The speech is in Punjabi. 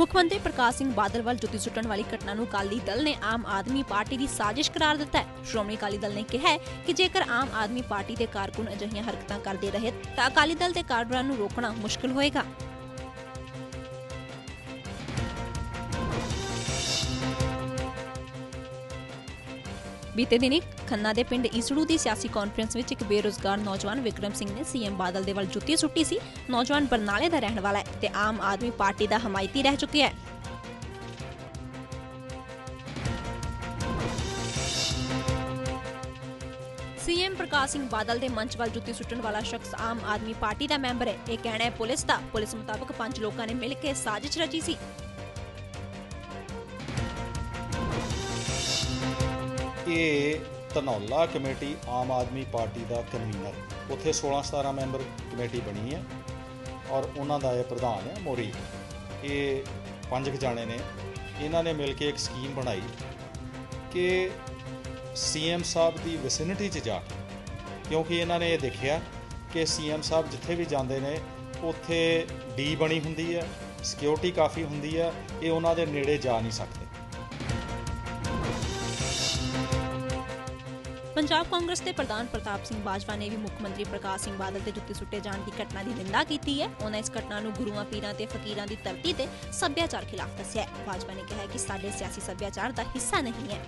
ਮੁੱਖ ਮੰਤਰੀ ਪ੍ਰਕਾਸ਼ ਸਿੰਘ ਬਾਦਲ ਵੱਲ ਜੁੱਤੀ ਸੁੱਟਣ ਵਾਲੀ ਘਟਨਾ ਨੂੰ ਅਕਾਲੀ ਦਲ ਨੇ ਆਮ ਆਦਮੀ ਪਾਰਟੀ ਦੀ ਸਾਜ਼ਿਸ਼ ਕਰਾਰ ਦਿੱਤਾ ਹੈ। ਸ਼੍ਰੋਮਣੀ ਅਕਾਲੀ ਦਲ ਨੇ ਕਿਹਾ ਕਿ ਜੇਕਰ ਆਮ ਆਦਮੀ ਪਾਰਟੀ ਦੇ ਕਾਰਕੁਨ ਅਜਿਹੀਆਂ ਹਰਕਤਾਂ ਕਰਦੇ ਰਹੇ ਤਾਂ ਅਕਾਲੀ ਦਲ ਦੇ ਕਾਰਜਕਰਾਂ ਨੂੰ ਰੋਕਣਾ ਮੁਸ਼ਕਲ ਹੋਏਗਾ। ਬੀਤੇ ਦਿਨੀ ਖੰਨਾ ਦੇ ਪਿੰਡ ਈਸੜੂ ਦੀ ਸਿਆਸੀ ਕਾਨਫਰੰਸ ਵਿੱਚ ਇੱਕ ਬੇਰੁਜ਼ਗਾਰ ਨੌਜਵਾਨ ਵਿਕਰਮ ਸਿੰਘ ਨੇ ਸੀਐਮ ਬਾਦਲ ਦੇ ਵੱਲ ਜੁੱਤੀ ਸੁੱਟੀ ਸੀ। ਨੌਜਵਾਨ ਬਰਨਾਲੇ ਦਾ ਰਹਿਣ ਵਾਲਾ ਹੈ ਤੇ ਆਮ ਆਦਮੀ ਪਾਰਟੀ ਦਾ ਹਮਾਇਤੀ ਰਹਿ ਚੁੱਕਿਆ ਹੈ। ਸੀਐਮ ਪ੍ਰਕਾਸ਼ ਸਿੰਘ ਬਾਦਲ ਦੇ ਮੰਚ ਵੱਲ ਜੁੱਤੀ ਸੁੱਟਣ ਵਾਲਾ ਸ਼ਖਸ ਆਮ ਆਦਮੀ ਪਾਰਟੀ ਦਾ ਮੈਂਬਰ ਹੈ। ਇਹ ਕਹਿਣਾ ਹੈ ਪੁਲਿਸ ਦਾ। ਪੁਲਿਸ ਮੁਤਾਬਕ ਪੰਜ ਲੋਕਾਂ ਨੇ ਮਿਲ ਕੇ ਸਾਜ਼ਿਸ਼ ਰਚੀ ਸੀ। ਇਹ ਧਨੌਲਾ ਕਮੇਟੀ ਆਮ ਆਦਮੀ ਪਾਰਟੀ ਦਾ ਕਨਵੀਨਰ ਉੱਥੇ 16 17 ਮੈਂਬਰ ਕਮੇਟੀ ਬਣੀ ਹੈ ਔਰ ਉਹਨਾਂ ਦਾ ਇਹ ਪ੍ਰਧਾਨ ਹੈ ਮੋਰੀ। ਇਹ ਪੰਜ ਕੁ ਨੇ। ਇਹਨਾਂ ਨੇ ਮਿਲ ਕੇ ਇੱਕ ਸਕੀਮ ਬਣਾਈ ਕਿ ਸੀਐਮ ਸਾਹਿਬ ਦੀ ਵਿਸਿਨਿਟੀ 'ਚ ਜਾ ਕੇ, ਕਿਉਂਕਿ ਇਹਨਾਂ ਨੇ ਇਹ ਦੇਖਿਆ ਕਿ ਸੀਐਮ ਸਾਹਿਬ ਜਿੱਥੇ ਵੀ ਜਾਂਦੇ ਨੇ, ਉੱਥੇ ਡੀ ਬਣੀ ਹੁੰਦੀ ਹੈ ਸਿਕਿਉਰਿਟੀ ਕਾਫੀ ਹੁੰਦੀ ਹੈ, ਇਹ ਉਹਨਾਂ ਦੇ ਨੇੜੇ ਜਾ ਨਹੀਂ ਸਕਦੇ। ਪੰਜਾਬ ਕਾਂਗਰਸ ਦੇ ਪ੍ਰਧਾਨ ਪ੍ਰਤਾਪ ਸਿੰਘ ਬਾਜਵਾ ਨੇ ਵੀ ਮੁੱਖ ਮੰਤਰੀ ਪ੍ਰਕਾਸ਼ ਸਿੰਘ ਬਾਦਲ ਤੇ ਜੁੱਤੀ ਸੁੱਟੇ ਜਾਣ ਦੀ ਘਟਨਾ ਦੀ ਨਿੰਦਾ ਕੀਤੀ ਹੈ। ਉਹਨਾਂ ਇਸ ਘਟਨਾ ਨੂੰ ਗੁਰੂਆਂ, ਪੀਰਾਂ ਤੇ ਫਕੀਰਾਂ ਦੀ ਧਰਤੀ ਤੇ ਸੱਭਿਆਚਾਰ ਖਿਲਾਫ ਦੱਸਿਆ ਹੈ। ਬਾਜਵਾ ਨੇ ਕਿਹਾ ਕਿ ਸਾਡੇ ਸਿਆਸੀ ਸੱਭਿਆਚਾਰ ਦਾ ਹਿੱਸਾ ਨਹੀਂ ਹੈ।